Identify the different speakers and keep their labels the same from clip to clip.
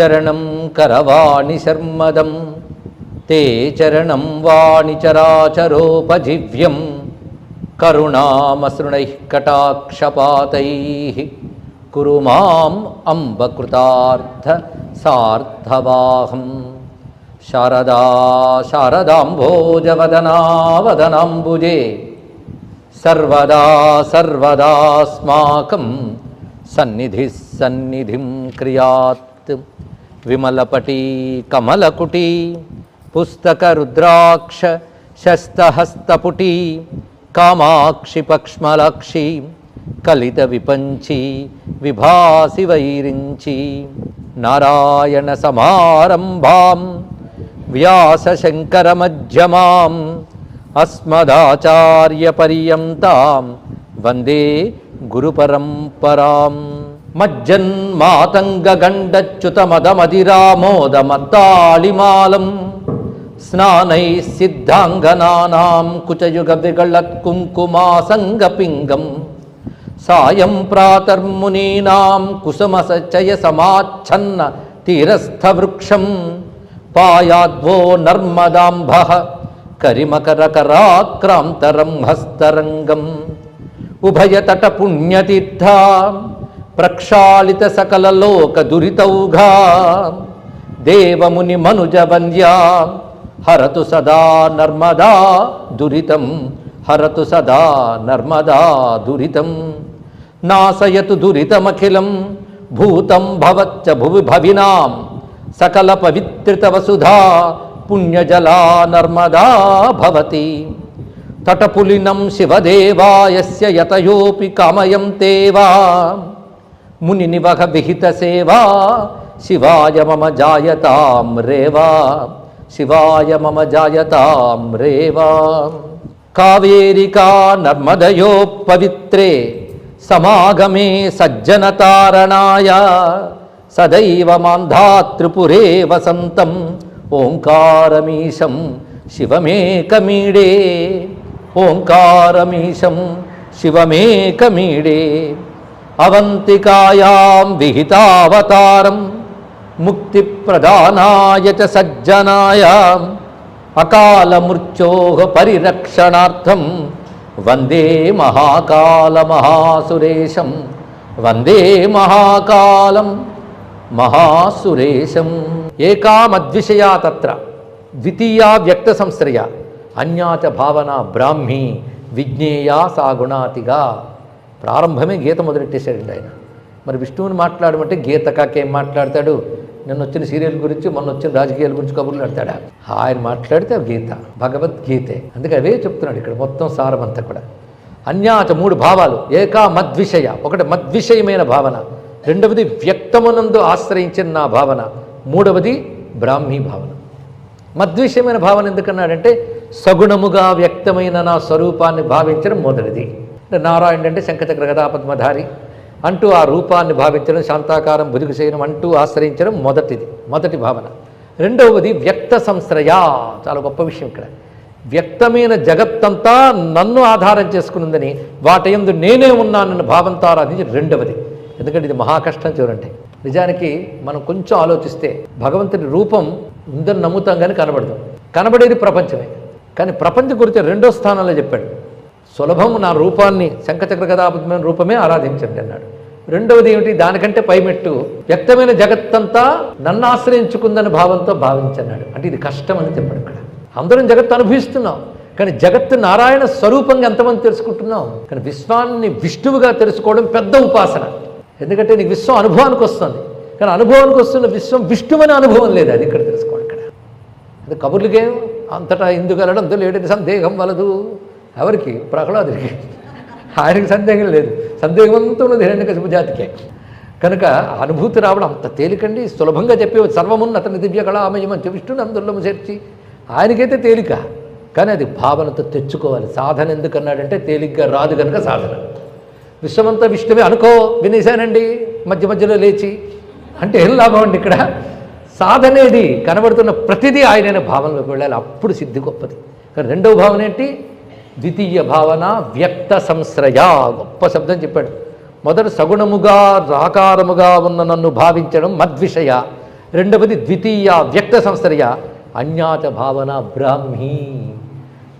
Speaker 1: శరణం కరవాణి శర్మదం తే చరణం వాణి చరాచరోపజీవ్యం కరుణామసృణై కటాక్షపాతై కురు మాం అంబకృతార్థ సార్థవాహం శారదా శారదాంభోజవదనావదనాంబుజే సర్వదా సర్వదాస్మాకం సన్నిధి సన్నిధిం క్రియాత్ విమలపటి కమలకుటి పుస్తక రుద్రాక్ష శస్తహస్తపుటి కామాక్షి పక్ష్మలాక్షి కలిత విపంచి విభాసి వైరించి నారాయణ సమారంభాం వ్యాసశంకరమధ్యమాం అస్మదాచార్యపర్యంతాం వందే గురుపరంపరాం మజ్జన్మాతంగగండచ్యుతమదమదిరామోదమత్తాళిమాలం స్నానై సిద్ధాంగనానాం కుచయుగ విగళత్ కుంకుమాసంగపింగం సాయం ప్రాతర్మునీనాం కుసుమసచయ సమాచ్ఛన్న తీరస్థవృక్షం పాయాద్వో నర్మదాంభ ప్రక్షాళిత సకల లోక దురితౌఘా దేవముని మనుజ వంద్యా హరతు సదా నర్మదా దురితం హరతు సదా నర్మదా దురితం. నాశయతు దురితమఖిలం భూతం భవచ్చ భువి భవినాం సకల పవిత్రిత వసుధా పుణ్యజలా నర్మదా భవతి. తటపులినం శివదేవాయస్య యతయోపి కామయం తేవా. ముని నివహ విహిత సేవా శివాయ మమ జాయతాం రేవా శివాయ మమ జాయతాం రేవా. కావేరికా నర్మదయో పవిత్రే సమాగమే సజ్జనతారణాయ సదైవ మాంధాత్రిపురే వసంతం ఓంకారమీశం శివమేకమీడే ఓంకారమీశం శివమేకమీడే. అవంతికాయాం విహితావతారం ముక్తిప్రదానాయ చ సజ్జనాయ అకాల మృత్యోహ పరిరక్షణార్థం వందే మహాకాల మహాకాళమహాసురేశం వందే మహాకాలం మహాసురేశం. ఏకామద్విషయా తత్ర ద్వితీయా వ్యక్త సంశ్రయ అన్యాచ భావన బ్రాహ్మీ విజ్ఞేయా సాగుణాతిగా. ప్రారంభమే గీత మొదలెట్టేశాడండి ఆయన. మరి విష్ణువుని మాట్లాడమంటే గీత కాకేం మాట్లాడతాడు? నిన్న వచ్చిన సీరియల్ గురించి మొన్న వచ్చిన రాజకీయాల గురించి కబుర్లు ఆడతాడా? ఆయన మాట్లాడితే గీత భగవద్గీతే. అందుకే అవే చెప్తున్నాడు ఇక్కడ మొత్తం సారం అంతా కూడా. అన్యాచ మూడు భావాలు. ఏకా మద్విషయ. ఒకటి మద్విషయమైన భావన. రెండవది వ్యక్తమునందు ఆశ్రయించిన నా భావన. మూడవది బ్రాహ్మీ భావన. మద్విషయమైన భావన ఎందుకన్నాడంటే సగుణముగా వ్యక్తమైన నా స్వరూపాన్ని భావించడం మొదటిది. నారాయణుడు అంటే శంఖచక్ర గదాపద్మధారి అంటూ ఆ రూపాన్ని భావించడం శాంతాకారం బుదిగు చేయడం అంటూ ఆశ్రయించడం మొదటిది మొదటి భావన. రెండవది వ్యక్త సంశ్రయ. చాలా గొప్ప విషయం ఇక్కడ. వ్యక్తమైన జగత్తంతా నన్ను ఆధారం చేసుకునిందని వాటి ఎందు నేనే ఉన్నానన్న భావంతో ఆరాధించి రెండవది. ఎందుకంటే ఇది మహాకష్టం చూడండి. నిజానికి మనం కొంచెం ఆలోచిస్తే భగవంతుని రూపం ఉందని నమ్ముతాం కానీ కనబడదు. కనబడేది ప్రపంచమే. కానీ ప్రపంచం గురించి రెండో స్థానంలో చెప్పాడు. సులభం నా రూపాన్ని శంఖచక్రగదాపద్మైన రూపమే ఆరాధించండి అన్నాడు. రెండవది ఏమిటి? దానికంటే పైమెట్టు వ్యక్తమైన జగత్తంతా నన్ను ఆశ్రయించుకుందని భావంతో భావించన్నాడు. అంటే ఇది కష్టం అని చెప్పాడు ఇక్కడ. అందరం జగత్తు అనుభవిస్తున్నాం. కానీ జగత్తు నారాయణ స్వరూపంగా ఎంతమంది తెలుసుకుంటున్నాం? కానీ విశ్వాన్ని విష్ణువుగా తెలుసుకోవడం పెద్ద ఉపాసన. ఎందుకంటే నీకు విశ్వం అనుభవానికి వస్తుంది. కానీ అనుభవానికి వస్తున్న విశ్వం విష్ణువు అనే అనుభవం లేదు అది ఇక్కడ తెలుసుకోండి ఇక్కడ. అది కబుర్లకేం అంతటా ఎందుకు వెళ్ళడం అంత లేడని సందేహం వలదు. ఎవరికి? ప్రహ్లాదుడికి. ఆయనకి సందేహం లేదు. సందేహం అంతా ఉన్నది హిరణ్యకశిపు జాతికే. కనుక అనుభూతి రావడం అంత తేలికండి. సులభంగా చెప్పే సర్వమున్న అతని దివ్య కళామయమని అని విష్ణుని అందులో చేర్చి ఆయనకైతే తేలిక. కానీ అది భావనతో తెచ్చుకోవాలి. సాధన ఎందుకన్నాడంటే తేలిగ్గా రాదు కనుక సాధన. విశ్వమంతా విష్ణువే అనుకో వినేశానండి. మధ్య మధ్యలో లేచి. అంటే ఏం లాభం అండి ఇక్కడ? సాధనేది కనబడుతున్న ప్రతిదీ ఆయన భావనలోకి వెళ్ళాలి. అప్పుడు సిద్ధి గొప్పది. కానీ రెండవ భావన ఏంటి? ద్వితీయ భావన వ్యక్త సంశ్రయ గొప్ప శబ్దం చెప్పాడు. మొదట సగుణముగా రాకారముగా ఉన్న నన్ను భావించడం మద్విషయ. రెండవది ద్వితీయ వ్యక్త సంశ్రయ అన్యాచ భావన బ్రాహ్మీ.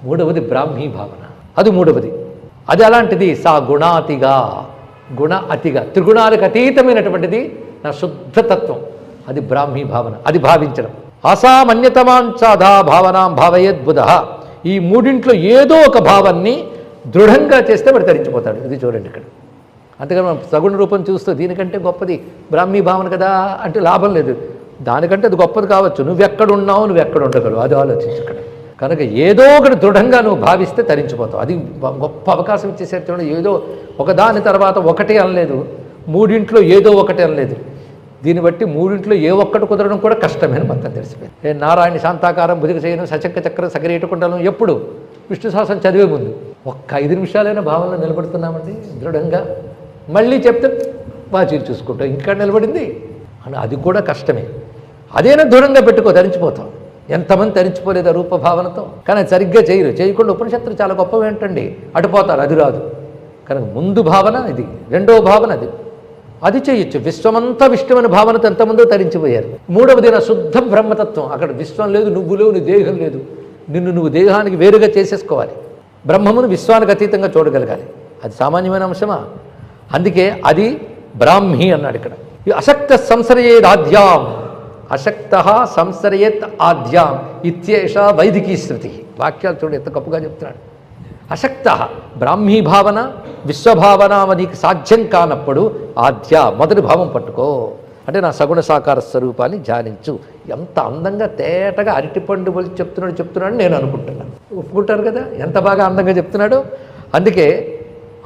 Speaker 1: మూడవది బ్రాహ్మీ భావన. అది మూడవది. అది అలాంటిది సా గుణాతిగా గుణ అతిగా. త్రిగుణాలకు అతీతమైనటువంటిది నా శుద్ధతత్వం అది బ్రాహ్మీ భావన. అది భావించడం. అసామన్యతమాంచాధా భావనాం భావయద్బుధ. ఈ మూడింట్లో ఏదో ఒక భావాన్ని దృఢంగా చేస్తే వాడు తరించిపోతాడు. ఇది చూడండి ఇక్కడ. అందుకని మనం సగుణ రూపం చూస్తూ దీనికంటే గొప్పది బ్రాహ్మీ భావన కదా అంటే లాభం లేదు. దానికంటే అది గొప్పది కావచ్చు. నువ్వు ఎక్కడున్నావు నువ్వు ఎక్కడ ఉండగలవు. అది ఆలోచించు ఇక్కడ. కనుక ఏదో ఒకటి దృఢంగా నువ్వు భావిస్తే తరించిపోతావు. అది గొప్ప అవకాశం ఇచ్చేసేటువంటి ఏదో ఒకదాని తర్వాత ఒకటి అనలేదు. మూడింట్లో ఏదో ఒకటి అనలేదు. దీన్ని బట్టి మూడింట్లో ఏ ఒక్కటి కుదరడం కూడా కష్టమే మొత్తం తెలిసిపోయింది. నారాయణ శాంతాకారం భుజగ చేయను సచక్క చక్రం సగరేటుకుంటాను ఎప్పుడు? విష్ణు సహస్రం చదివే ముందు. ఒక్క ఐదు నిమిషాలైన భావనలో నిలబడుతున్నామండి దృఢంగా. మళ్ళీ చెప్తే వాచీలు చూసుకుంటాం. ఇంకా నిలబడింది. అని అది కూడా కష్టమే. అదేనా దూరంగా పెట్టుకో ధరించిపోతాం. ఎంతమంది తరించిపోలేదు రూప భావనతో. కానీ సరిగ్గా చేయరు. చేయకుండా ఉపనిషత్తులు చాలా గొప్పవి ఏంటండి అటుపోతారు అది రాదు. కనుక ముందు భావన ఇది. రెండో భావన అది. అది చేయొచ్చు. విశ్వమంతా విష్ణువని భావనతో ఎంతమందో తరించిపోయారు. మూడవది నా శుద్ధ బ్రహ్మతత్వం. అక్కడ విశ్వం లేదు నువ్వు లేవు నీ దేహం లేదు. నిన్ను నువ్వు దేహానికి వేరుగా చేసేసుకోవాలి. బ్రహ్మమును విశ్వానికి అతీతంగా చూడగలగాలి. అది సామాన్యమైన అంశమా? అందుకే అది బ్రాహ్మి అన్నాడు ఇక్కడ. ఈ అశక్త ఆద్యాం. అశక్త సంసరయేత్ ఆద్యాం. ఇత్యేష వైదికీ శృతి. వాక్యాలు చూడు ఎంత గొప్పగా చెప్తున్నాడు. అశక్త. బ్రాహ్మీ భావన విశ్వభావన నీకు సాధ్యం కానప్పుడు ఆద్య మొదటి భావం పట్టుకో. అంటే నా సగుణ సాకార స్వరూపాన్ని ధ్యానించు. ఎంత అందంగా తేటగా అరటిపండు పోలి చెప్తున్నాడు చెప్తున్నాడు నేను అనుకుంటున్నాను ఒప్పుకుంటారు కదా? ఎంత బాగా అందంగా చెప్తున్నాడు? అందుకే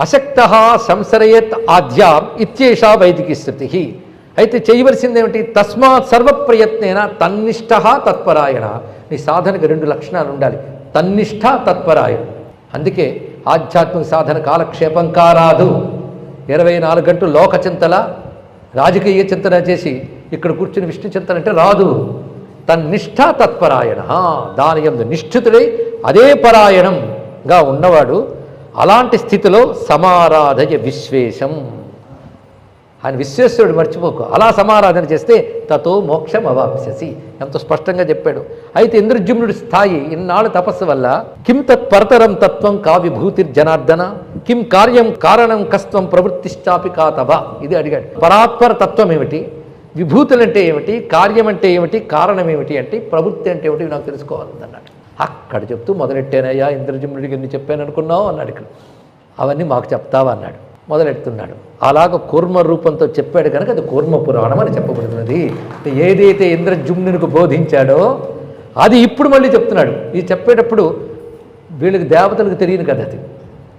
Speaker 1: అశక్త సంసరయేత్ ఆద్యాం ఇత్యేషా వైదికి స్థితి. అయితే చేయవలసింది ఏమిటి తస్మాత్ సర్వప్రయత్నేన తన్నిష్ట తత్పరాయణ. నీ సాధనకు రెండు లక్షణాలు ఉండాలి. తన్నిష్ట తత్పరాయణ. అందుకే ఆధ్యాత్మిక సాధన కాలక్షేపం కారాదు. ఇరవై నాలుగు గంటలు లోక చింతల రాజకీయ చింతన చేసి ఇక్కడ కూర్చుని విష్ణు చింతన అంటే రాదు. తన్నిష్ట తత్పరాయణ. దాని ఎందు నిష్ఠితుడై అదే పరాయణంగా ఉన్నవాడు అలాంటి స్థితిలో సమారాధయ విశ్వేశం. ఆయన విశ్వేశ్వరుడు మర్చిపోకు. అలా సమారాధన చేస్తే తతో మోక్షం అవాప్స్యసి ఎంతో స్పష్టంగా చెప్పాడు. అయితే ఇంద్రజుమ్నుడి స్థాయి ఇన్నాళ్ళ తపస్సు వల్ల కిం తత్ పరతరం తత్వం కా విభూతిర్ జనార్దన? కిం కార్యం కారణం కస్త్వం ప్రవృత్తిష్టాపి కా ఇది అడిగాడు. పరాత్పర తత్వం ఏమిటి? విభూతులంటే ఏమిటి? కార్యం అంటే ఏమిటి? కారణం ఏమిటి? అంటే ప్రవృత్తి అంటే ఏమిటి? నాకు తెలుసుకోవాలన్నాడు అక్కడ చెప్తూ మొదలెట్టానయ్యా ఇంద్రజుమ్నుడికి ఎన్ని చెప్పాను అనుకున్నావు అన్నాడు ఇక్కడ. అవన్నీ మాకు చెప్తావా? అన్నాడు. మొదలెడుతున్నాడు. అలాగ కూర్మ రూపంతో చెప్పాడు కనుక అది కూర్మ పురాణం అని చెప్పబడుతున్నది. ఏదైతే ఇంద్రజుమ్నునికి బోధించాడో అది ఇప్పుడు మళ్ళీ చెప్తున్నాడు. ఇది చెప్పేటప్పుడు వీళ్ళకి దేవతలకు తెలియని కథ అది.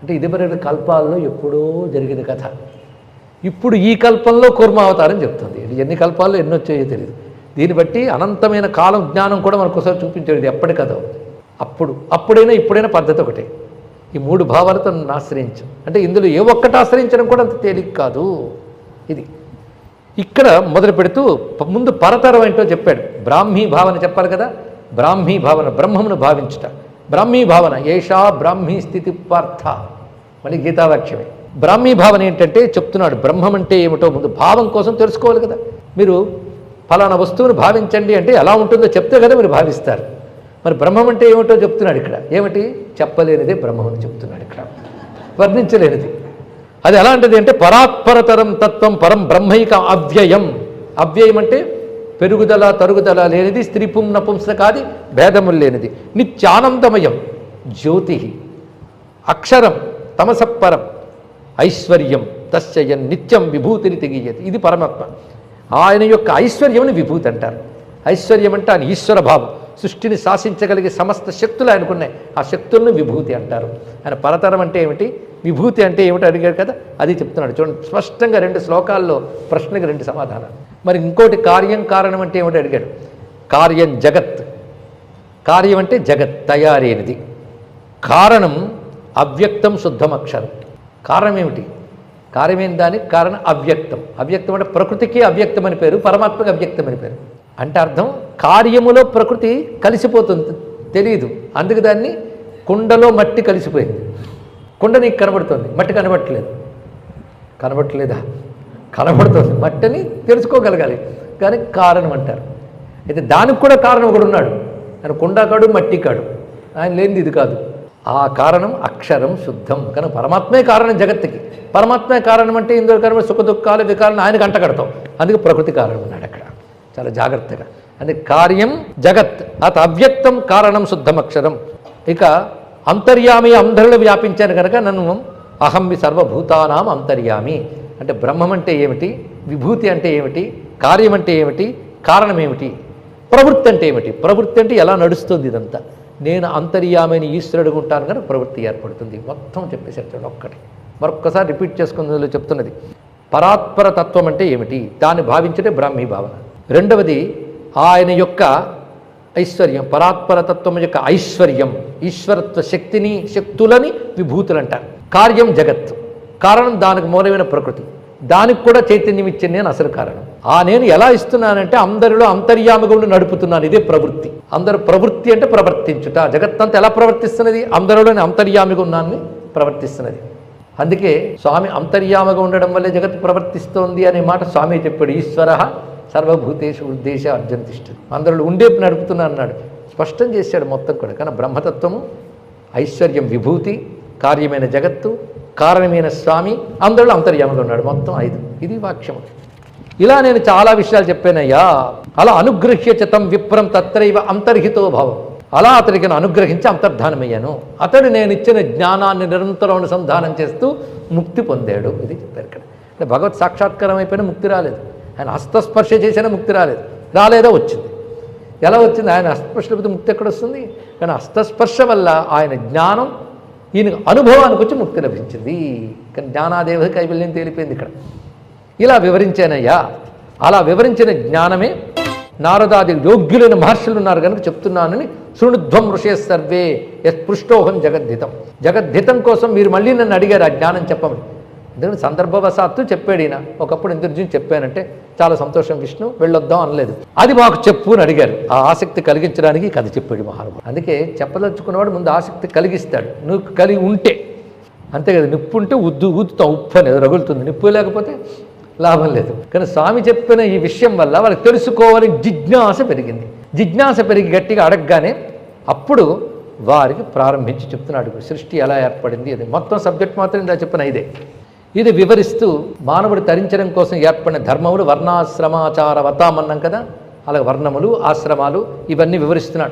Speaker 1: అంటే ఇదివరకు కల్పాల్లో ఎప్పుడో జరిగిన కథ. ఇప్పుడు ఈ కల్పంలో కూర్మావతారం చెప్తుంది. ఇది ఎన్ని కల్పాల్లో ఎన్ని వచ్చాయో తెలియదు దీన్ని బట్టి అనంతమైన కాలం జ్ఞానం కూడా మనకు ఒకసారి చూపించాడు ఎప్పటికదో. ఎప్పటి కథ అప్పుడు అప్పుడైనా ఇప్పుడైనా పద్ధతి ఒకటే. ఈ మూడు భావాలతో నన్ను ఆశ్రయించు. అంటే ఇందులో ఏ ఒక్కటి ఆశ్రయించడం కూడా అంత తేలిక కాదు. ఇది. ఇక్కడ మొదలు పెడుతూ ముందు పరతరం ఏంటో చెప్పాడు. బ్రాహ్మీ భావన చెప్పాలి కదా? బ్రాహ్మీ భావన బ్రహ్మమును భావించుట. బ్రాహ్మీ భావన ఏషా బ్రాహ్మీ స్థితి పార్థ. మళ్ళీ గీతావాక్యమే. బ్రాహ్మీ భావన ఏంటంటే చెప్తున్నాడు బ్రహ్మం అంటే ఏమిటో ముందు భావం కోసం తెలుసుకోవాలి కదా. మీరు ఫలానా వస్తువును భావించండి అంటే ఎలా ఉంటుందో చెప్తే కదా మీరు భావిస్తారు. మరి బ్రహ్మం అంటే ఏమిటో చెప్తున్నాడు ఇక్కడ. ఏమిటి? చెప్పలేనిదే బ్రహ్మం అని చెప్తున్నాడు ఇక్కడ. వర్ణించలేనిది. అది ఎలాంటిది అంటే పరాత్పరతరం తత్వం పరం బ్రహ్మైక అవ్యయం. అవ్యయం అంటే పెరుగుదల తరుగుదల లేనిది స్త్రీ పుం నపుంసకాది భేదములు లేనిది. నిత్యానందమయం. జ్యోతి. అక్షరం. తమసపరం. ఐశ్వర్యం. తస్యయం. నిత్యం విభూతిని తెగియతి. ఇది పరమాత్మ. ఆయన యొక్క ఐశ్వర్యముని విభూతి అంటారు. ఐశ్వర్యం అంటే ఆయన ఈశ్వర భావం. సృష్టిని శాసించగలిగే సమస్త శక్తులు ఆయనకున్నాయి ఆ శక్తులను విభూతి అంటారు. ఆయన పరతరం అంటే ఏమిటి? విభూతి అంటే ఏమిటి అడిగాడు కదా? అది చెప్తున్నాడు. చూడండి స్పష్టంగా రెండు శ్లోకాల్లో ప్రశ్నకి రెండు సమాధానాలు. మరి ఇంకోటి కార్యం కారణం అంటే ఏమిటి అడిగాడు? కార్యం జగత్. కార్యం అంటే జగత్ తయారైనది. కారణం అవ్యక్తం శుద్ధం అక్షరం. కారణం ఏమిటి? కారణమైన దానికి కారణం అవ్యక్తం. అవ్యక్తం అంటే ప్రకృతికి అవ్యక్తం అని పేరు పరమాత్మకి అవ్యక్తం అని పేరు. అంటే అర్థం కార్యములో ప్రకృతి కలిసిపోతుంది తెలియదు అందుకు దాన్ని కుండలో మట్టి కలిసిపోయింది. కుండ నీకు కనబడుతుంది మట్టి కనబడట్లేదు. కనబడట్లేదా? కనబడుతుంది. మట్టిని తెలుసుకోగలగాలి. కానీ కారణం అంటారు. అయితే దానికి కూడా కారణం ఒకడు ఉన్నాడు. ఆయన మట్టి కాడు ఆయన లేనిది ఇది కాదు. ఆ కారణం అక్షరం శుద్ధం. కనుక పరమాత్మే కారణం జగత్తుకి. పరమాత్మే కారణం అంటే ఇందులో కారణం సుఖ దుఃఖాలు వికారాలను ఆయన కంటకడతాం అందుకే ప్రకృతి కారణం ఉన్నాడు అక్కడ. చాలా జాగ్రత్తగా. అంటే కార్యం జగత్. అత అవ్యక్తం కారణం శుద్ధమక్షరం. ఇక అంతర్యామి అందరిలో వ్యాపించాను కనుక నన్ను అహం వి సర్వభూతానాం అంతర్యామి. అంటే బ్రహ్మం అంటే ఏమిటి? విభూతి అంటే ఏమిటి? కార్యం అంటే ఏమిటి? కారణం ఏమిటి? ప్రవృత్తి అంటే ఏమిటి? ప్రవృత్తి అంటే ఎలా నడుస్తుంది ఇదంతా? నేను అంతర్యామైన ఈశ్వరుడు ఉంటాను కనుక ప్రవృత్తి ఏర్పడుతుంది. మొత్తం చెప్పేసారు చూడండి ఒక్కటి. మరొక్కసారి రిపీట్ చేసుకున్నది చెప్తున్నది. పరాత్పర తత్వం అంటే ఏమిటి? దాన్ని భావించడే బ్రాహ్మీ భావన. రెండవది ఆయన యొక్క ఐశ్వర్యం పరాత్పరతత్వం యొక్క ఐశ్వర్యం ఈశ్వరత్వ శక్తిని శక్తులని విభూతులు అంటారు. కార్యం జగత్. కారణం దానికి మూలమైన ప్రకృతి. దానికి కూడా చైతన్యం ఇచ్చింది నేను అసలు కారణం. ఆ నేను ఎలా ఇస్తున్నానంటే అందరిలో అంతర్యామిగా ఉండి నడుపుతున్నాను. ఇదే ప్రవృత్తి. అందరు ప్రవృత్తి అంటే ప్రవర్తించుట. జగత్తంతా ఎలా ప్రవర్తిస్తున్నది? అందరిలోని అంతర్యామిగా ఉన్నాన్ని ప్రవర్తిస్తున్నది. అందుకే స్వామి అంతర్యామగా ఉండడం వల్లే జగత్ ప్రవర్తిస్తోంది అనే మాట స్వామి చెప్పాడు. ఈశ్వర సర్వభూతేషు ఉద్దేశ అర్జంతిష్ఠు అందరిలో ఉండే నడుపుతున్నా అన్నాడు. స్పష్టం చేశాడు మొత్తం కూడా. కానీ బ్రహ్మతత్వము ఐశ్వర్యం విభూతి కార్యమైన జగత్తు కారణమైన స్వామి అందరిలో అంతర్యాములు ఉన్నాడు. మొత్తం ఐదు. ఇది వాక్యము. ఇలా నేను చాలా విషయాలు చెప్పానయ్యా. అలా అనుగ్రహ్య చతం విప్రం తత్రైవ అంతర్హితో భావం. అలా అతడికి అనుగ్రహించి అంతర్ధానమయ్యాను. అతడు నేను ఇచ్చిన జ్ఞానాన్ని నిరంతరం అనుసంధానం చేస్తూ ముక్తి పొందాడు. ఇది చెప్పారు ఇక్కడ. అంటే భగవత్ సాక్షాత్కారం అయిపోయినా ముక్తి రాలేదు. ఆయన హస్తస్పర్శ చేసినా ముక్తి రాలేదు. రాలేదో వచ్చింది. ఎలా వచ్చింది? ఆయన హస్తస్పర్శ లేకపోతే ముక్తి ఎక్కడ వస్తుంది కానీ హస్తస్పర్శ వల్ల ఆయన జ్ఞానం ఈయన అనుభవానికి వచ్చి ముక్తి లభించింది. కానీ జ్ఞానాదేవ కైవల్యం తేలిపోయింది ఇక్కడ. ఇలా వివరించానయ్యా. అలా వివరించిన జ్ఞానమే నారదాది యోగ్యులైన మహర్షులు ఉన్నారు కనుక చెప్తున్నానని శృణుధ్వం ఋషే సర్వే యత్పృష్టోహం జగద్ధితం. జగద్ధితం కోసం మీరు మళ్ళీ నన్ను అడిగారు ఆ జ్ఞానం చెప్పమని. ఎందుకంటే సందర్భవశాత్తు చెప్పాడు ఈయన. ఒకప్పుడు ఇంద్రజీని చెప్పానంటే చాలా సంతోషం విష్ణు వెళ్ళొద్దాం అనలేదు. అది మాకు చెప్పు అని అడిగారు. ఆ ఆసక్తి కలిగించడానికి కథ చెప్పాడు మహానుభావుడు. అందుకే చెప్పదలుచుకున్నవాడు ముందు ఆసక్తి కలిగిస్తాడు. నువ్వు కలిగి ఉంటే. అంతే కదా నిప్పు ఉంటే ఉద్దు ఊదుతాం ఉప్పు అనేది రగులుతుంది. నిప్పు లేకపోతే లాభం లేదు. కానీ స్వామి చెప్పిన ఈ విషయం వల్ల వాళ్ళకి తెలుసుకోవాలని జిజ్ఞాస పెరిగింది. జిజ్ఞాస పెరిగి గట్టిగా అడగగానే అప్పుడు వారికి ప్రారంభించి చెప్తున్నాడు. సృష్టి ఎలా ఏర్పడింది అది మొత్తం సబ్జెక్ట్ మాత్రం ఇలా చెప్పిన ఇదే. ఇది వివరిస్తూ మానవుడు తరించడం కోసం ఏర్పడిన ధర్మములు వర్ణాశ్రమాచార వతామన్నాం కదా? అలాగే వర్ణములు ఆశ్రమాలు ఇవన్నీ వివరిస్తున్నాడు.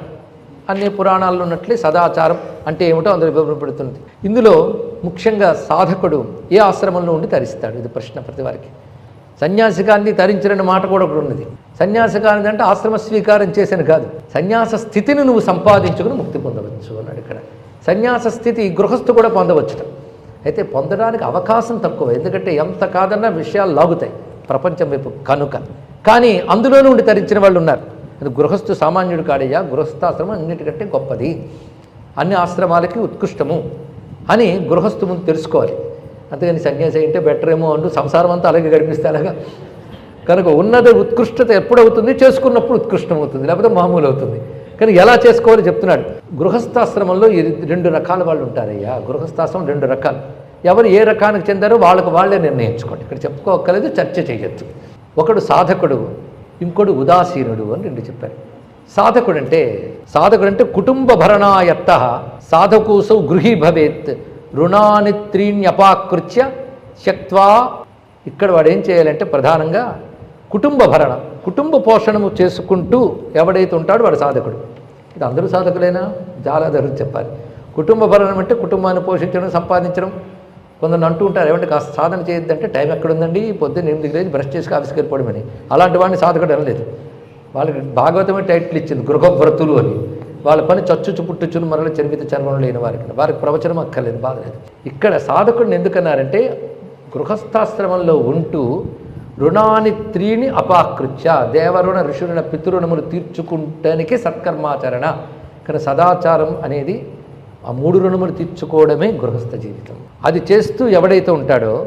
Speaker 1: అన్ని పురాణాల్లో ఉన్నట్లే సదాచారం అంటే ఏమిటో అందులో వివరింపడుతుంది ఇందులో ముఖ్యంగా సాధకుడు ఏ ఆశ్రమంలో ఉండి తరిస్తాడు? ఇది ప్రశ్న ప్రతి వారికి. సన్యాసికాన్ని తరించిన మాట కూడా ఒకటి ఉన్నది. సన్యాసికాన్ని అంటే ఆశ్రమ స్వీకారం చేశాను కాదు. సన్యాస స్థితిని నువ్వు సంపాదించుకుని ముక్తి పొందవచ్చు అన్నాడు ఇక్కడ. సన్యాస స్థితి గృహస్థు కూడా పొందవచ్చుట. అయితే పొందడానికి అవకాశం తక్కువ ఎందుకంటే ఎంత కాదన్నా విషయాలు లాగుతాయి ప్రపంచం వైపు కనుక. కానీ అందులోనూ ఉండి తరించిన వాళ్ళు ఉన్నారు. అది గృహస్థు సామాన్యుడు కాడయ్యా గృహస్థాశ్రమం అన్నిటికంటే గొప్పది. అన్ని ఆశ్రమాలకి ఉత్కృష్టము అని గృహస్థు ముందు తెలుసుకోవాలి. అంతేగాని సన్యాసి అంటే బెటర్ ఏమో అంటూ సంసారం అంతా అలాగే గడిపిస్తే అలాగా. కనుక ఉన్నది ఉత్కృష్టత ఎప్పుడవుతుంది? చేసుకున్నప్పుడు ఉత్కృష్టం అవుతుంది లేకపోతే మామూలు అవుతుంది కానీ ఎలా చేసుకోవాలో చెప్తున్నాడు. గృహస్థాశ్రమంలో రెండు రకాల వాళ్ళు ఉంటారయ్యా. గృహస్థాశ్రమం రెండు రకాలు. ఎవరు ఏ రకానికి చెందారో వాళ్ళకు వాళ్ళే నిర్ణయించుకోండి. ఇక్కడ చెప్పుకోకలేదు చర్చ చేయొచ్చు. ఒకడు సాధకుడు ఇంకోడు ఉదాసీనుడు అని రెండు చెప్పారు. సాధకుడు అంటే సాధకుడు అంటే కుటుంబ భరణాయత్త సాధకూసౌ గృహీ భవేత్ రుణాని త్రీణ్యపాకృత్య శక్వా ఇక్కడ వాడు ఏం చేయాలంటే ప్రధానంగా కుటుంబ భరణ కుటుంబ పోషణము చేసుకుంటూ ఎవడైతే ఉంటాడో వాడు సాధకుడు. ఇది అందరూ సాధకులైనా? జాలాధరులు చెప్పాలి. కుటుంబ భరణం అంటే కుటుంబాన్ని పోషించడం సంపాదించడం. కొందరు అంటూ ఉంటారు ఏమంటే కాస్త సాధన చేయొద్దంటే టైం ఎక్కడుందండి? పొద్దున్న ఎనిమిదికి లేచి బ్రష్ చేసి ఆఫీస్కి వెళ్ళిపోవడమని. అలాంటి వాడిని సాధకుడు అనలేదు. వాళ్ళకి భాగవతమే టైటిల్ ఇచ్చింది గృహవ్రతులు అని. వాళ్ళ పని చచ్చుచు పుట్టుచును మరల చరిమిత చర్మం లేని వారికి. వారికి ప్రవచనం అక్కర్లేదు బాధలేదు ఇక్కడ సాధకుడిని ఎందుకన్నారంటే గృహస్థాశ్రమంలో ఉంటూ రుణాని త్రీని అపాకృత్య దేవరుణ ఋషురుణ పితృణములు తీర్చుకుంటానికే సత్కర్మాచరణ. ఇక్కడ సదాచారం అనేది ఆ మూడు రుణములు తీర్చుకోవడమే గృహస్థ జీవితం. అది చేస్తూ ఎవడైతే ఉంటాడో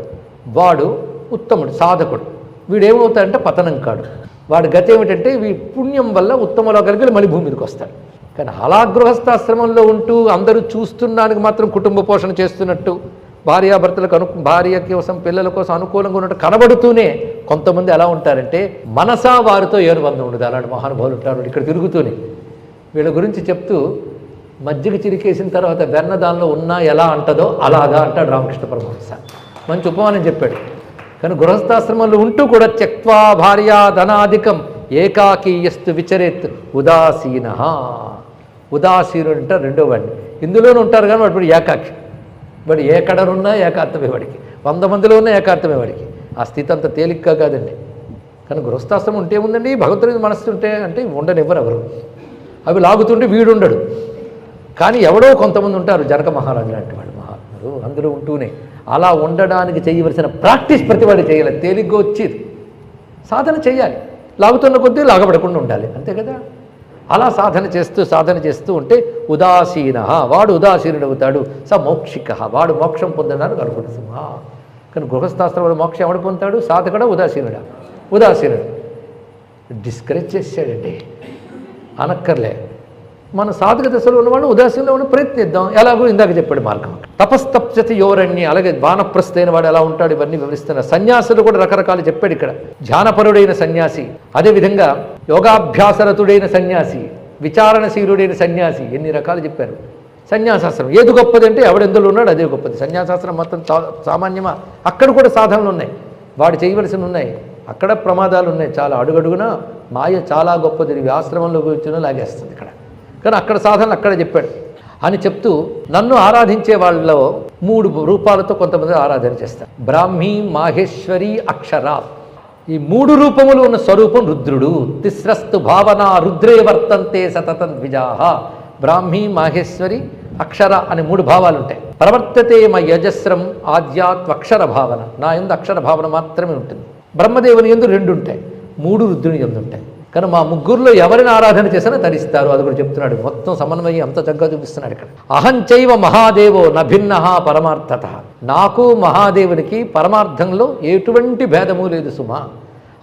Speaker 1: వాడు ఉత్తముడు సాధకుడు. వీడేమవుతాడంటే పతనం కాడు. వాడి గతి ఏమిటంటే వీ పుణ్యం వల్ల ఉత్తమలో కలిగి మళ్ళీ భూమి మీదకి వస్తాడు. కానీ అలా గృహస్థాశ్రమంలో ఉంటూ అందరూ చూస్తున్నానికి మాత్రం కుటుంబ పోషణ చేస్తున్నట్టు భార్యాభర్తలకు అను భార్య కోసం పిల్లల కోసం అనుకూలంగా ఉన్నట్టు కనబడుతూనే కొంతమంది ఎలా ఉంటారంటే మనసా వారితో ఏనుబంధం ఉండదు. అలాంటి మహానుభావులు ఉంటారు. ఇక్కడ తిరుగుతూనే వీళ్ళ గురించి చెప్తూ మజ్జిగ చిరికేసిన తర్వాత వెన్న దానిలో ఉన్నా ఎలా అంటదో అలాగా అంటాడు రామకృష్ణ పరమహంస. మంచి ఉపమానం చెప్పాడు. కానీ గృహస్థాశ్రమంలో ఉంటూ కూడా త్యక్వా భార్యా ధనాధికం ఏకాకీయస్తు విచరేత్ ఉదాసీన ఉదాసీనుడు అంటారు రెండో వాడిని. ఇందులోనే ఉంటారు కానీ వాడు ఏకాక్షి ఏకాకి. వాడు కడరున్నా ఏకార్థమే వాడికి. వంద మందిలో ఉన్న ఏకార్థమే వాడికి. ఆ స్థితి అంత తేలిగ్గా కాదండి. కానీ గృహస్థాశ్రమం ఉంటే ఉందండి భగవంతుడి మనస్సు ఉంటే అంటే ఉండనివ్వరు ఎవరు. అవి లాగుతుంటే వీడు ఉండడు కానీ ఎవడో కొంతమంది ఉంటారు జనక మహారాజు లాంటి వాళ్ళు మహాత్ములు అందులో ఉంటూనే. అలా ఉండడానికి చేయవలసిన ప్రాక్టీస్ ప్రతివాడు చేయాలి. తేలిగ్గా వచ్చేది. సాధన చేయాలి. లాగుతున్న కొద్దీ లాగబడకుండా ఉండాలి. అంతే కదా? అలా సాధన చేస్తూ సాధన చేస్తూ ఉంటే ఉదాసీన వాడు ఉదాసీనుడు అవుతాడు స మోక్షిక వాడు మోక్షం పొందడానికి అనుకుంటు సింహ కానీ గృహస్థాస్త్రంలో మోక్షం ఎవడు పొందుతాడు? సాధకుడా ఉదాసీనుడా? ఉదాసీనుడు. డిస్కరేజ్ చేశాడండి. అనక్కర్లే. మన సాధక దశలో ఉన్నవాళ్ళు ఉదాసీనంలో ఉన్న ప్రయత్నిద్దాం. ఎలాగో ఇందాక చెప్పాడు మార్గం. తపస్తప్యతి యోరణ్య అలాగే బాణప్రస్థైన వాడు ఎలా ఉంటాడు ఇవన్నీ వివరిస్తున్న సన్యాసులు కూడా రకరకాలు చెప్పాడు ఇక్కడ. ధ్యానపరుడైన సన్యాసి. అదేవిధంగా యోగాభ్యాసరతుడైన సన్యాసి. విచారణశీలుడైన సన్యాసి. ఎన్ని రకాలు చెప్పారు. సన్యాసాస్త్రం ఏది గొప్పది అంటే ఎవడెందులో ఉన్నాడు అదే గొప్పది. సన్యాసాస్త్రం మొత్తం సామాన్యమా? అక్కడ కూడా సాధనలు ఉన్నాయి. వాడు చేయవలసిన ఉన్నాయి. అక్కడ ప్రమాదాలు ఉన్నాయి. చాలా అడుగడుగున మాయ చాలా గొప్పది. ఆశ్రమంలోకి ఆశ్రమంలో లాగేస్తుంది ఇక్కడ. కానీ అక్కడ సాధనలు అక్కడ చెప్పాడు. అని చెప్తూ నన్ను ఆరాధించే వాళ్ళలో మూడు రూపాలతో కొంతమంది ఆరాధన చేస్తారు. బ్రాహ్మీ మాహేశ్వరి అక్షర. ఈ మూడు రూపములు ఉన్న స్వరూపం రుద్రుడు. తిస్రస్తు భావన రుద్రే వర్తంతే సతతం ద్విజాహ. బ్రాహ్మీ మాహేశ్వరి అక్షర అనే మూడు భావాలు ఉంటాయి. ప్రవర్తతే మా యజస్రం ఆధ్యాత్వక్షర భావన. నా ఎందు అక్షర భావన మాత్రమే ఉంటుంది. బ్రహ్మదేవుని ఎందు రెండు ఉంటాయి. మూడు రుద్రుని ఎందు ఉంటాయి. కానీ మా ముగ్గురులో ఎవరిని ఆరాధన చేసినా తరిస్తారు అది కూడా చెప్తున్నాడు. మొత్తం సమన్వయం అంత చక్కగా చూపిస్తున్నాడు ఇక్కడ. అహంచైవ మహాదేవో నభిన్న పరమార్థత. నాకు మహాదేవునికి పరమార్థంలో ఎటువంటి భేదము లేదు సుమా.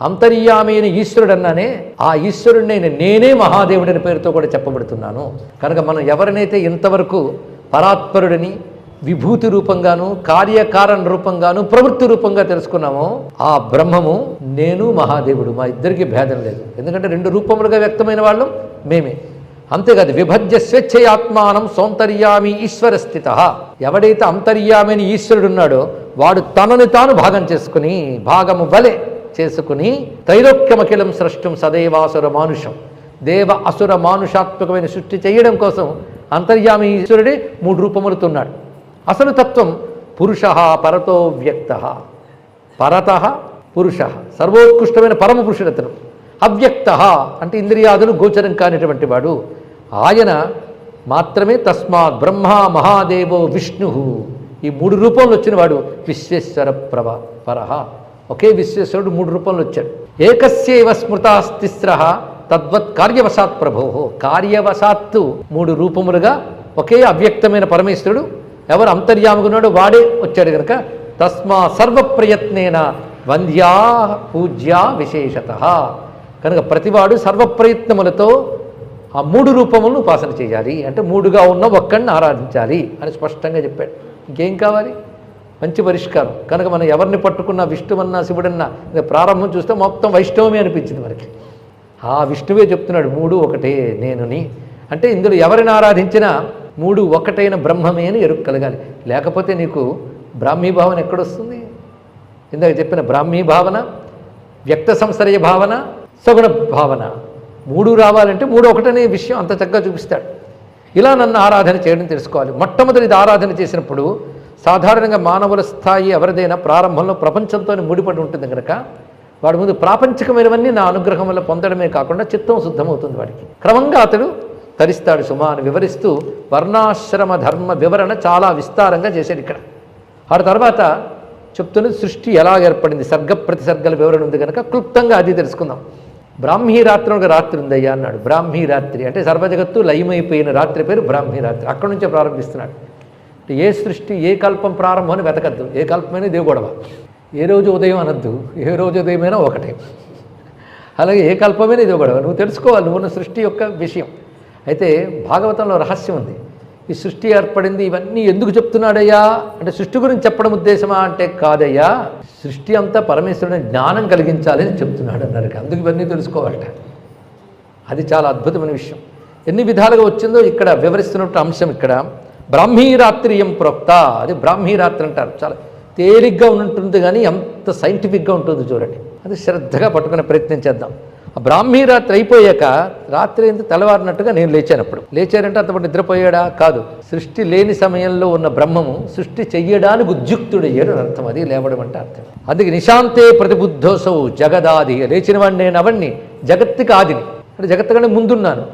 Speaker 1: అంతర్యామి అయిన ఈశ్వరుడు అన్నానే ఆ ఈశ్వరుడినైన నేనే మహాదేవుడని పేరుతో కూడా చెప్పబడుతున్నాను. కనుక మనం ఎవరినైతే ఇంతవరకు పరాత్పరుడిని విభూతి రూపంగాను కార్యకారణ రూపంగాను ప్రవృత్తి రూపంగా తెలుసుకున్నామో. ఆ బ్రహ్మము నేను మహాదేవుడు మా ఇద్దరికి భేదం లేదు. ఎందుకంటే రెండు రూపములుగా వ్యక్తమైన వాళ్ళం మేమే. అంతేకాదు విభజ్య స్వేచ్ఛయాత్మానం సౌంతర్యామి ఈశ్వర స్థిత ఎవడైతే అంతర్యామిని ఈశ్వరుడు ఉన్నాడో వాడు తనని తాను భాగం చేసుకుని భాగము వలె చేసుకుని త్రైలోక్యమఖిలం సృష్టం సదైవాసుర మానుషం. దేవ అసుర మానుషాత్మకమైన సృష్టి చేయడం కోసం అంతర్యామి ఈశ్వరుడే మూడు రూపములతో ఉన్నాడు. అసలు తత్వం పురుష పరతో వ్యక్త. పరత పురుష. సర్వోత్కృష్టమైన పరమ పురుషుడతను. అవ్యక్త అంటే ఇంద్రియాదులు గోచరం కానిటువంటి వాడు. ఆయన మాత్రమే తస్మాత్ బ్రహ్మ మహాదేవో విష్ణు. ఈ మూడు రూపంలో వచ్చిన వాడు విశ్వేశ్వర ప్రభ పరహ ఒకే విశ్వేశ్వరుడు మూడు రూపంలో వచ్చాడు. ఏకస్యవ స్మృతాస్తిస్ర తద్వత్ కార్యవశాత్ ప్రభో. కార్యవశాత్తు మూడు రూపములుగా ఒకే అవ్యక్తమైన పరమేశ్వరుడు ఎవరు అంతర్యాముకున్నాడో వాడే వచ్చాడు కనుక తస్మా సర్వప్రయత్నేన వంద్యా పూజ్యా విశేషత. కనుక ప్రతివాడు సర్వప్రయత్నములతో ఆ మూడు రూపములను ఉపాసన చేయాలి. అంటే మూడుగా ఉన్న ఒక్కడిని ఆరాధించాలి అని స్పష్టంగా చెప్పాడు. ఇంకేం కావాలి? మంచి పరిష్కారం. కనుక మనం ఎవరిని పట్టుకున్నా విష్ణువన్నా శివుడన్నా ప్రారంభం చూస్తే మొత్తం వైష్ణవమే అనిపించింది మనకి. ఆ విష్ణువే చెప్తున్నాడు మూడు ఒకటే నేనుని. అంటే ఇందులో ఎవరిని ఆరాధించినా మూడు ఒకటైన బ్రహ్మమే అని ఎరుకు కలగాలి. లేకపోతే నీకు బ్రాహ్మీ భావన ఎక్కడొస్తుంది? ఇందాక చెప్పిన బ్రాహ్మీ భావన వ్యక్త సంసరయ భావన సగుణ భావన. మూడు రావాలంటే మూడు ఒకటనే విషయం అంత చక్కగా చూపిస్తాడు. ఇలా నన్ను ఆరాధన చేయడం తెలుసుకోవాలి. మొట్టమొదటిది ఆరాధన చేసినప్పుడు సాధారణంగా మానవుల స్థాయి ఎవరిదైనా ప్రారంభంలో ప్రపంచంతో ముడిపడి ఉంటుంది కనుక వాడి ముందు ప్రాపంచికమైనవన్నీ నా అనుగ్రహం వల్ల పొందడమే కాకుండా చిత్తం శుద్ధమవుతుంది వాడికి. క్రమంగా అతడు తరిస్తాడు సుమా అని వివరిస్తూ వర్ణాశ్రమ ధర్మ వివరణ చాలా విస్తారంగా చేశాడు ఇక్కడ. ఆ తర్వాత చెప్తున్నది సృష్టి ఎలా ఏర్పడింది? సర్గ ప్రతిసర్గల వివరణ ఉంది కనుక క్లుప్తంగా అది తెలుసుకుందాం. బ్రాహ్మీ రాత్రి ఒక రాత్రి ఉందయ్యా అన్నాడు. బ్రాహ్మీ రాత్రి అంటే సర్వజగత్తు లయమైపోయిన రాత్రి పేరు బ్రాహ్మీ రాత్రి. అక్కడి నుంచే ప్రారంభిస్తున్నాడు. ఏ సృష్టి ఏ కల్పం ప్రారంభం అని వెతకద్దు. ఏ కల్పమైనా ఇదే ఏ రోజు ఉదయం అనద్దు. ఏ రోజు ఉదయమైనా ఒకటే. అలాగే ఏ కల్పమైనా ఇది గొడవ. నువ్వు తెలుసుకోవాలి. నువ్వు ఉన్న సృష్టి యొక్క విషయం. అయితే భాగవతంలో రహస్యం ఉంది. ఈ సృష్టి ఏర్పడింది ఇవన్నీ ఎందుకు చెప్తున్నాడయ్యా? అంటే సృష్టి గురించి చెప్పడం ఉద్దేశమా అంటే కాదయ్యా. సృష్టి అంతా పరమేశ్వరుని జ్ఞానం కలిగించాలి అని చెప్తున్నాడు అన్నారు అందుకు ఇవన్నీ తెలుసుకోవాలట. అది చాలా అద్భుతమైన విషయం. ఎన్ని విధాలుగా వచ్చిందో ఇక్కడ వివరిస్తున్నట్టు అంశం ఇక్కడ. బ్రాహ్మీరాత్రియం ప్రోక్త. అది బ్రాహ్మీరాత్రి అంటారు. చాలా తేలిగ్గా ఉంటుంది కానీ ఎంత సైంటిఫిక్గా ఉంటుంది చూడండి. అది శ్రద్ధగా పట్టుకునే ప్రయత్నం చేద్దాం. ఆ బ్రాహ్మీరాత్రి అయిపోయాక రాత్రి ఎంత తెల్లవారినట్టుగా నేను లేచానప్పుడు. లేచారంటే అంతప్పుడు నిద్రపోయాడా? కాదు. సృష్టి లేని సమయంలో ఉన్న బ్రహ్మము సృష్టి చెయ్యడానికి ఉద్యుక్తుడయ్యాడు అని అర్థం. అది లేవడం అంటే అర్థం. అందుకే నిశాంతే ప్రతిబుద్ధోసౌ జగదాది లేచిన వాడిని నేను అవన్నీ జగత్తుకి ఆదిని. అంటే జగత్తు కంటే ముందున్నాను.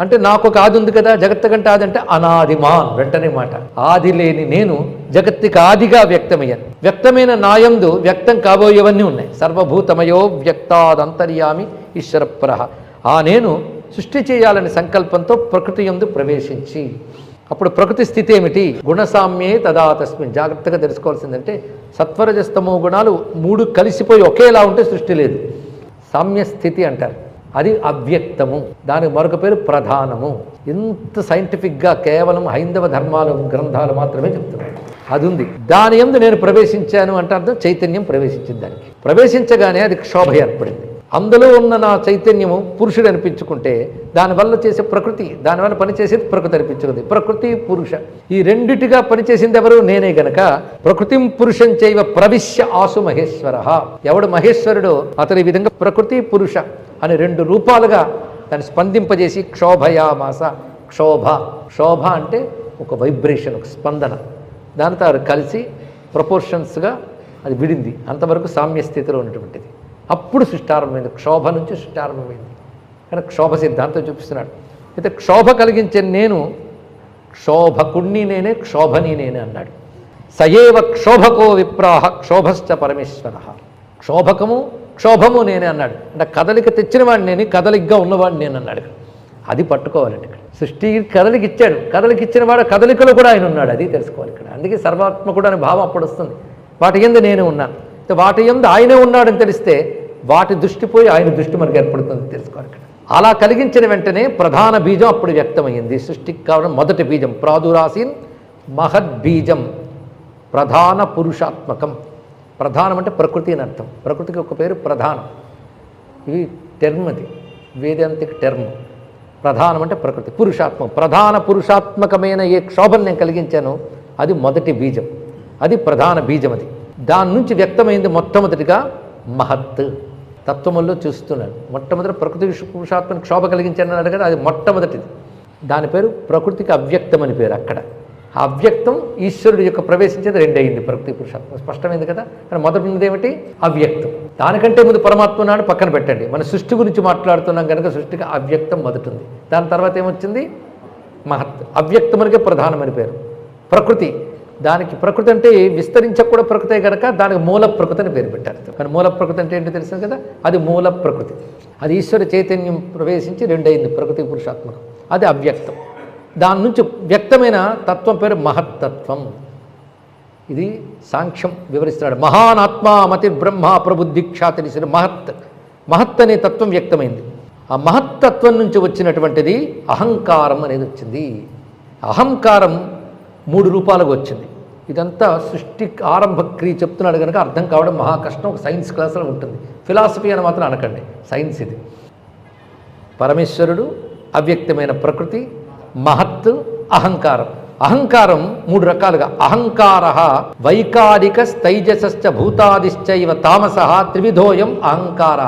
Speaker 1: అంటే నాకు ఒక ఆది ఉంది కదా జగత్తు కంటే ఆది అంటే అనాదిమాన్ వెంటనే మాట. ఆది లేని నేను జగత్తుకి ఆదిగా వ్యక్తమయ్యాను. వ్యక్తమైన నాయందు వ్యక్తం కాబోయేవన్నీ ఉన్నాయి. సర్వభూతమయో వ్యక్తాదంతర్యామి ఈశ్వరపర. ఆ నేను సృష్టి చేయాలనే సంకల్పంతో ప్రకృతి యందు ప్రవేశించి అప్పుడు ప్రకృతి స్థితి ఏమిటి? గుణసామ్యే తదా తస్మిన్ జాగ్రత్తగా తెలుసుకోవాల్సిందంటే సత్వరజస్తమో గుణాలు మూడు కలిసిపోయి ఒకేలా ఉంటే సృష్టి లేదు. సామ్య స్థితి అంటారు. అది అవ్యక్తము. దానికి మరొక పేరు ప్రధానము. ఇంత సైంటిఫిక్గా కేవలం హైందవ ధర్మాలు గ్రంథాలు మాత్రమే చెప్తున్నాయి. అది ఉంది దాని ఎందు నేను ప్రవేశించాను అంటే అర్థం చైతన్యం ప్రవేశించింది దానికి. ప్రవేశించగానే అది క్షోభ ఏర్పడింది. అందులో ఉన్న నా చైతన్యము పురుషుడు అనిపించుకుంటే దానివల్ల చేసే ప్రకృతి దానివల్ల పనిచేసేది ప్రకృతి అనిపించుకుంది. ప్రకృతి పురుష. ఈ రెండిటిగా పనిచేసింది ఎవరు? నేనే గనక. ప్రకృతి పురుషం చేయవ ప్రవిశ్య ఆసు మహేశ్వర. ఎవడు మహేశ్వరుడో అతని విధంగా ప్రకృతి పురుష అని రెండు రూపాలుగా దాన్ని స్పందింపజేసి క్షోభయామాస. క్షోభ. క్షోభ అంటే ఒక వైబ్రేషన్ ఒక స్పందన. దానితో కలిసి ప్రపోర్షన్స్గా అది విడింది. అంతవరకు సామ్య స్థితిలో ఉన్నటువంటిది. అప్పుడు సృష్టారంభమైంది. క్షోభ నుంచి సృష్టారంభమైంది. కానీ క్షోభ సిద్ధాంతం చూపిస్తున్నాడు. అయితే క్షోభ కలిగించే నేను క్షోభకుణ్ణి నేనే క్షోభని నేనే అన్నాడు. సయేవ క్షోభకో విప్రాహ క్షోభశ్చ పరమేశ్వర. క్షోభకము క్షోభము నేనే అన్నాడు. అంటే కదలిక తెచ్చినవాడిని నేను కదలికగా ఉన్నవాడిని నేను అన్నాడు. అది పట్టుకోవాలండి ఇక్కడ. సృష్టి కదలికి ఇచ్చాడు. కదలికి ఇచ్చిన వాడు కదలికలో కూడా ఆయన ఉన్నాడు. అది తెలుసుకోవాలి ఇక్కడ. అందుకే సర్వాత్మకుడు అనే భావం అప్పుడు వస్తుంది. వాటి కింద నేను ఉన్నాను. వాటి ఎందు ఆయనే ఉన్నాడని తెలిస్తే వాటి దృష్టి పోయి ఆయన దృష్టి మనకు ఏర్పడుతుంది తెలుసుకోవాలి ఇక్కడ. అలా కలిగించిన వెంటనే ప్రధాన బీజం అప్పుడు వ్యక్తమైంది సృష్టికి కావడం మొదటి బీజం. ప్రాదురాసీన్ మహద్బీజం ప్రధాన పురుషాత్మకం. ప్రధానం అంటే ప్రకృతి అని అర్థం. ప్రకృతికి ఒక పేరు ప్రధానం. ఇవి టెర్మ్ అది. వేదాంతిక టెర్మ్. ప్రధానం అంటే ప్రకృతి. పురుషాత్మకం ప్రధాన పురుషాత్మకమైన ఏ క్షోభను నేను కలిగించాను అది మొదటి బీజం. అది ప్రధాన బీజం అది. దాని నుంచి వ్యక్తమైంది మొట్టమొదటిగా మహత్. తత్వముల్లో చూస్తున్నాడు. మొట్టమొదటి ప్రకృతి పురుషాత్మని క్షోభ కలిగించాడు కదా అది మొట్టమొదటిది. దాని పేరు ప్రకృతికి అవ్యక్తం అని పేరు అక్కడ. ఆ అవ్యక్తం ఈశ్వరుడు యొక్క ప్రవేశించేది రెండయింది ప్రకృతి పురుషాత్మ. స్పష్టమైంది కదా? కానీ మొదటి ఏమిటి? అవ్యక్తం. దానికంటే ముందు పరమాత్మ నాడు పక్కన పెట్టండి. మన సృష్టి గురించి మాట్లాడుతున్నాం కనుక సృష్టికి అవ్యక్తం మొదటి ఉంది దాని తర్వాత ఏమొచ్చింది? మహత్. అవ్యక్తమునికే ప్రధానమని పేరు. ప్రకృతి. దానికి ప్రకృతి అంటే విస్తరించక కూడా ప్రకృతే కనుక దానికి మూల ప్రకృతి అని పేరు పెట్టారు. కానీ మూల ప్రకృతి అంటే ఏంటో తెలుసు కదా? అది మూల ప్రకృతి. అది ఈశ్వర చైతన్యం ప్రవేశించి రెండైంది ప్రకృతి పురుషాత్మకం. అది అవ్యక్తం. దాని నుంచి వ్యక్తమైన తత్వం పేరు మహత్తత్వం. ఇది సాంఖ్యం వివరిస్తున్నాడు. మహానాత్మా మతి బ్రహ్మ ప్రబుద్ధి తెలిసిన మహత్. మహత్ అనే తత్వం వ్యక్తమైంది. ఆ మహత్తత్వం నుంచి వచ్చినటువంటిది అహంకారం అనేది వచ్చింది. అహంకారం మూడు రూపాలుగా వచ్చింది. ఇదంతా సృష్టి ఆరంభ క్రియ చెప్తున్నాడు కనుక అర్థం కావడం మహా కష్టం. ఒక సైన్స్ క్లాస్లో ఉంటుంది. ఫిలాసఫీ అని మాత్రం అనకండి. సైన్స్ ఇది. పరమేశ్వరుడు అవ్యక్తమైన ప్రకృతి మహత్ అహంకారం. అహంకారం మూడు రకాలుగా. అహంకార వైకారిక స్థైజసశ్చ భూతాదిశ్చైవ తామస త్రివిధోయం అహంకార.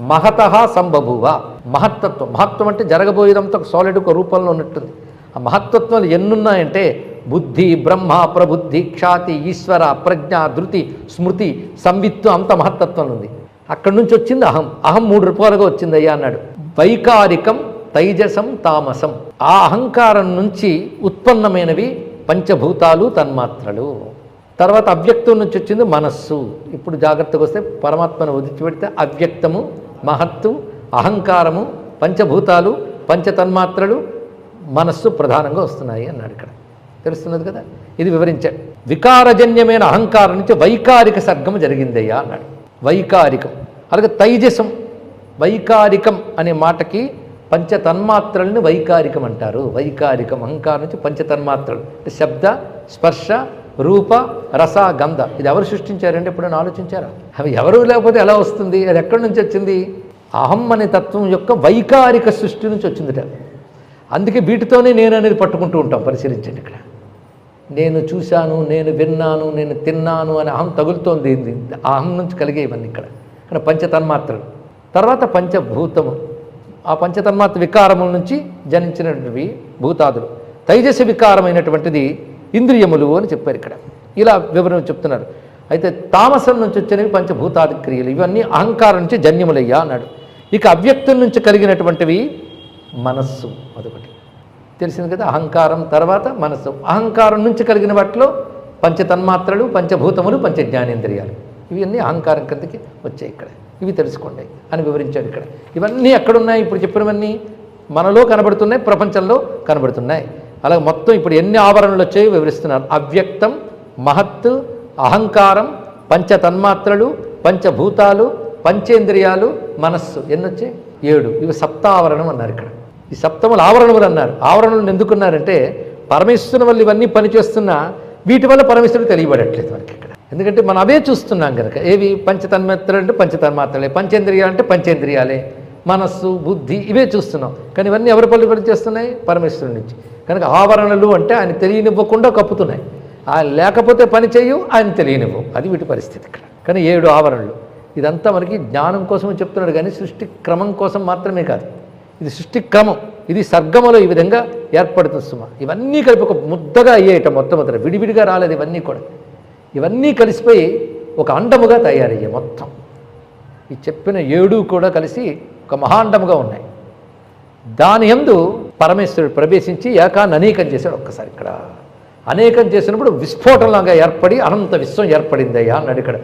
Speaker 1: మహత సంబభూవ. మహత్తత్వం. మహత్వం అంటే జరగబోయేదంతా ఒక సాలిడ్ ఒక రూపంలో ఉన్నట్టుంది. ఆ మహత్తత్వాలు ఎన్నున్నాయంటే బుద్ధి బ్రహ్మ ప్రబుద్ధి ఖ్యాతి ఈశ్వర ప్రజ్ఞ ధృతి స్మృతి సంవిత్తు అంత మహత్తత్వం ఉంది. అక్కడి నుంచి వచ్చింది అహం. అహం మూడు రూపాయలుగా వచ్చింది అయ్యా అన్నాడు. వైకారికం తైజసం తామసం. ఆ అహంకారం నుంచి ఉత్పన్నమైనవి పంచభూతాలు తన్మాత్రలు. తర్వాత అవ్యక్తం నుంచి వచ్చింది మనస్సు. ఇప్పుడు జాగ్రత్తగా వస్తే పరమాత్మను వదిలిపెడితే అవ్యక్తము మహత్తు అహంకారము పంచభూతాలు పంచతన్మాత్రలు మనస్సు ప్రధానంగా వస్తున్నాయి అన్నాడు ఇక్కడ. తెలుస్తున్నది కదా? ఇది వివరించాడు. వికారజన్యమైన అహంకారం నుంచి వైకారిక సర్గం జరిగిందయ్యా అన్నాడు. వైకారికం. అలాగే తైజసం. వైకారికం అనే మాటకి పంచతన్మాత్రల్ని వైకారికం అంటారు. వైకారికం అహంకారం నుంచి పంచతన్మాత్రలు. అంటే శబ్ద స్పర్శ రూప రస గంధ. ఇది ఎవరు సృష్టించారండి? ఎప్పుడైనా ఆలోచించారా? అవి ఎవరు లేకపోతే ఎలా వస్తుంది? అది ఎక్కడి నుంచి వచ్చింది? అహం అనే తత్వం యొక్క వైకారిక సృష్టి నుంచి వచ్చిందిట. అందుకే వీటితోనే నేను అనేది పట్టుకుంటూ ఉంటాం. పరిశీలించండి ఇక్కడ. నేను చూశాను నేను విన్నాను నేను తిన్నాను అని అహం తగులుతోంది. ఏంది? ఆ అహం నుంచి కలిగే ఇవన్నీ ఇక్కడ. ఇక్కడ పంచతన్మాత్రలు. తర్వాత పంచభూతము. ఆ పంచతన్మాత్ర వికారముల నుంచి జనించినటువంటివి భూతాదులు. తైజస వికారమైనటువంటిది ఇంద్రియములు అని చెప్పారు ఇక్కడ. ఇలా వివరణ చెప్తున్నారు. అయితే తామసం నుంచి వచ్చినవి పంచభూతాది క్రియలు. ఇవన్నీ అహంకారం నుంచి జన్యములయ్యా అన్నాడు. ఇక అవ్యక్తం నుంచి కలిగినటువంటివి మనస్సు అదొకటి. తెలిసింది కదా అహంకారం తర్వాత మనస్సు. అహంకారం నుంచి కలిగిన వాటిలో పంచతన్మాత్రలు పంచభూతములు పంచజ్ఞానేంద్రియాలు. ఇవన్నీ అహంకారం కిందకి వచ్చాయి ఇక్కడ. ఇవి తెలుసుకోండి అని వివరించాడు ఇక్కడ. ఇవన్నీ ఎక్కడున్నాయి? ఇప్పుడు చెప్పినవన్నీ మనలో కనబడుతున్నాయి ప్రపంచంలో కనబడుతున్నాయి. అలాగే మొత్తం ఇప్పుడు ఎన్ని ఆవరణలు వచ్చాయో వివరిస్తున్నారు అవ్యక్తం మహత్తు అహంకారం పంచతన్మాత్రలు పంచభూతాలు పంచేంద్రియాలు మనస్సు. ఎన్నొచ్చాయి ఏడు. ఇవి సప్తావరణం అన్నారు ఇక్కడ. ఈ సప్తములు ఆవరణములు అన్నారు. ఆవరణలు ఎందుకున్నారంటే పరమేశ్వరుని వల్ల ఇవన్నీ పనిచేస్తున్నా వీటి వల్ల పరమేశ్వరుడు తెలియబడట్లేదు మనకి ఇక్కడ. ఎందుకంటే మనం అవే చూస్తున్నాం కనుక ఏవి? పంచతన్మాత్రలు అంటే పంచతన్మాత్రలే. పంచేంద్రియాలు అంటే పంచేంద్రియాలే. మనస్సు బుద్ధి ఇవే చూస్తున్నాం. కానీ ఇవన్నీ ఎవరి పనులు పనిచేస్తున్నాయి పరమేశ్వరుడి నుంచి. కనుక ఆవరణలు అంటే ఆయన తెలియనివ్వకుండా కప్పుతున్నాయి. ఆయన లేకపోతే పని చేయు ఆయన తెలియనివ్వవు అది వీటి పరిస్థితి ఇక్కడ. కానీ ఏడు ఆవరణలు. ఇదంతా మనకి జ్ఞానం కోసం చెప్తున్నాడు కానీ సృష్టి క్రమం కోసం మాత్రమే కాదు. ఇది సృష్టి క్రమం ఇది సర్గములో ఈ విధంగా ఏర్పడుతుంది సుమ. ఇవన్నీ కలిపి ఒక ముద్దగా అయ్యేట మొట్టమొదట విడివిడిగా రాలేదు ఇవన్నీ కూడా. ఇవన్నీ కలిసిపోయి ఒక అండముగా తయారయ్యాయి మొత్తం. ఈ చెప్పిన ఏడు కూడా కలిసి ఒక మహాండముగా ఉన్నాయి. దాని ఎందు పరమేశ్వరుడు ప్రవేశించి ఏకాన్ని అనేకం చేశాడు ఒక్కసారి ఇక్కడ. అనేకం చేసినప్పుడు విస్ఫోటంలాగా ఏర్పడి అనంత విశ్వం ఏర్పడిందయ్యా అన్నాడు ఇక్కడ.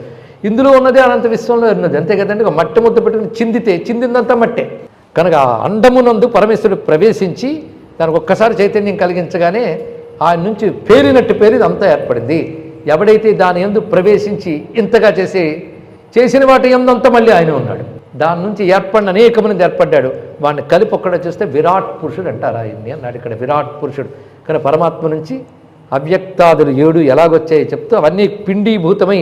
Speaker 1: ఇందులో ఉన్నదే అనంత విశ్వంలో ఉన్నది. అంతే కదండి ఒక మట్టి ముద్ద పెట్టుకుని చిందితే చిందిందంతా మట్టే. కనుక ఆ అండమునందు పరమేశ్వరుడు ప్రవేశించి దానికి ఒక్కసారి చైతన్యం కలిగించగానే ఆయన నుంచి పేరినట్టు పేరు అంతా ఏర్పడింది. ఎవడైతే దాని ఎందు ప్రవేశించి ఇంతగా చేసి చేసిన వాటి ఎందంతా మళ్ళీ ఆయన ఉన్నాడు. దాని నుంచి ఏర్పడిన అనేక మంది ఏర్పడ్డాడు. వాడిని కలిపి ఒక్కడ చూస్తే విరాట్ పురుషుడు అంటారు ఆయన్ని అన్నాడు ఇక్కడ విరాట్ పురుషుడు. కానీ పరమాత్మ నుంచి అవ్యక్తాదులు ఏడు ఎలాగొచ్చాయో చెప్తూ అవన్నీ పిండీభూతమై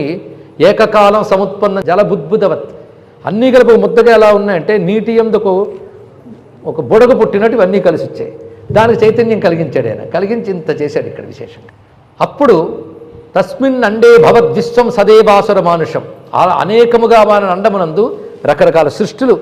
Speaker 1: ఏకకాలం సముత్పన్న జలబుద్భుతవత్ అన్నీ కలిపి ముద్దగా ఎలా ఉన్నాయంటే నీటి ఎందుకు ఒక బుడగ పుట్టినట్టు ఇవన్నీ కలిసి వచ్చాయి. దానికి చైతన్యం కలిగించాడు ఆయన. కలిగించి ఇంత చేశాడు ఇక్కడ విశేషంగా. అప్పుడు తస్మిన్ అండే భవద్విశ్వం సదేవాసుర మానుషం. ఆ అనేకముగా మన అండమునందు రకరకాల సృష్టులు